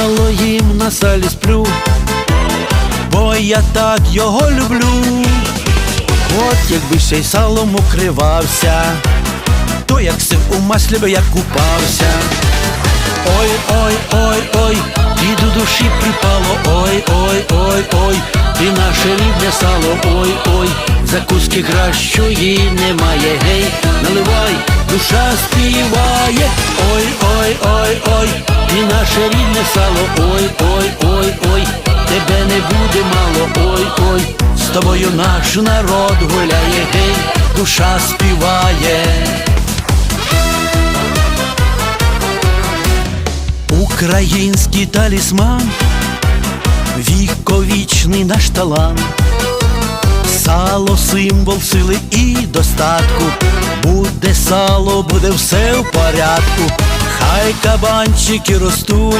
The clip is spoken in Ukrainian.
Сало їм на салі сплю, бо я так його люблю. От якби ще й салом укривався, то як сив у маслі би я купався. Ой, ой, ой, ой, і до душі припало, ой, ой, ой, ой, і наше рідне сало, ой, ой, закуски кращої немає, гей, наливай, душа співає, ой, ой, ой, ой, і наше рідне сало, ой, ой, ой, ой, тебе не буде мало, ой, ой, з тобою наш народ гуляє, гей, душа співає. Український талісман, віковічний наш талант, сало символ сили і достатку. Буде сало, буде все в порядку. Хай кабанчики ростуть,